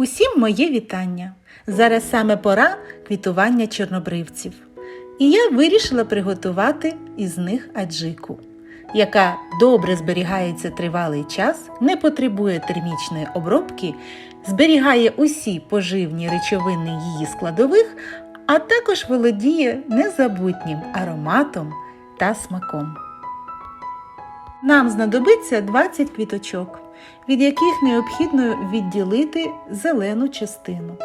Усім моє вітання. Зараз саме пора квітування чорнобривців. І я вирішила приготувати із них аджику, яка добре зберігається тривалий час, не потребує термічної обробки, зберігає усі поживні речовини її складових, а також володіє незабутнім ароматом та смаком. Нам знадобиться 20 квіточок, від яких необхідно відділити зелену частину.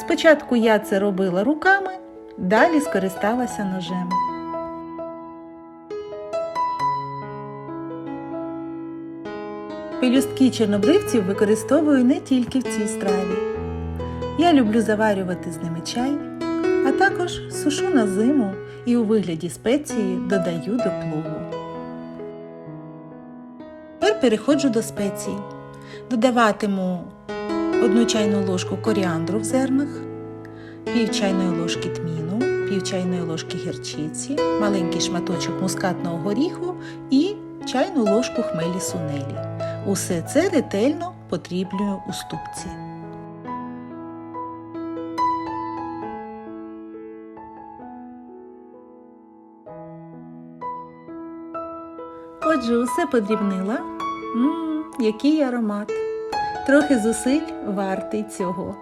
Спочатку я це робила руками, далі скористалася ножем. Пелюстки чорнобривців використовую не тільки в цій страві. Я люблю заварювати з ними чай, а також сушу на зиму і у вигляді спеції додаю до плову. Переходжу до спецій. Додаватиму одну чайну ложку коріандру в зернах, пів чайної ложки тміну, пів чайної ложки гірчиці, маленький шматочок мускатного горіху і чайну ложку хмелі сунелі. Усе це ретельно потріблюю у ступці. Отже, усе подрібнила. Ммм, який аромат. Трохи зусиль вартий цього.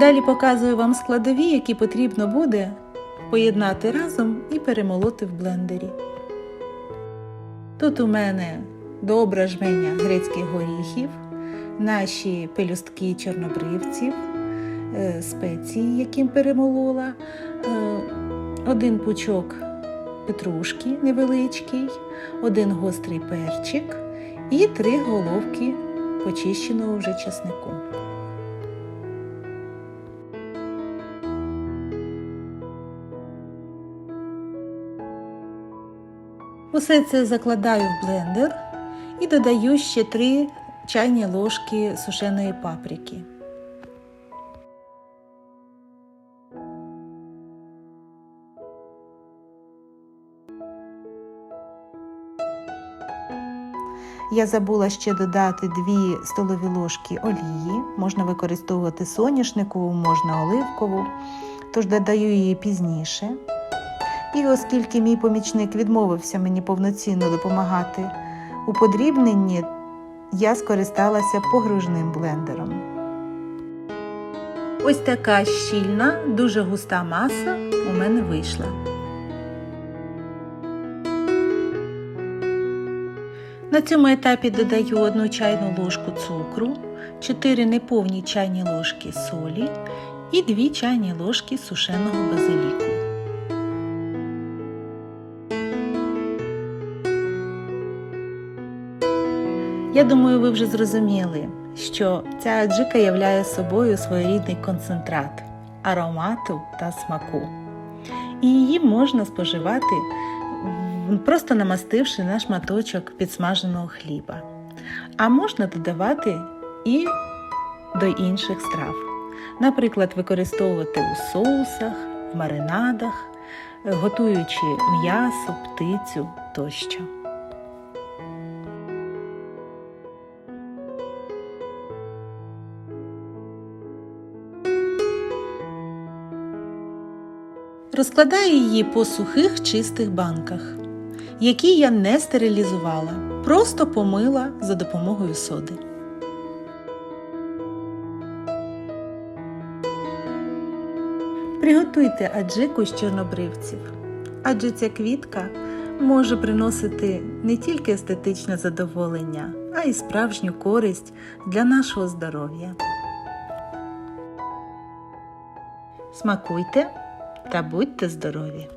Далі показую вам складові, які потрібно буде поєднати разом і перемолоти в блендері. Тут у мене добра жменя грецьких горіхів, наші пелюстки чорнобривців, е, спеції, яким перемолола, е, один пучок петрушки невеличкий, один гострий перчик і три головки почищеного вже чеснику. Усе це закладаю в блендер і додаю ще 3 чайні ложки сушеної паприки. Я забула ще додати 2 столові ложки олії. Можна використовувати соняшникову, можна оливкову, тож додаю її пізніше. І оскільки мій помічник відмовився мені повноцінно допомагати у подрібненні, я скористалася погружним блендером. Ось така щільна, дуже густа маса у мене вийшла. На цьому етапі додаю 1 чайну ложку цукру, 4 неповні чайні ложки солі і 2 чайні ложки сушеного базиліку. Я думаю, ви вже зрозуміли, що ця аджика являє собою своєрідний концентрат аромату та смаку. І її можна споживати, просто намастивши на шматочок підсмаженого хліба. А можна додавати і до інших страв. Наприклад, використовувати у соусах, в маринадах, готуючи м'ясо, птицю тощо. Розкладаю її по сухих чистих банках, які я не стерилізувала, просто помила за допомогою соди. Приготуйте аджику з чорнобривців, адже ця квітка може приносити не тільки естетичне задоволення, а й справжню користь для нашого здоров'я. Смакуйте та будьте здорові!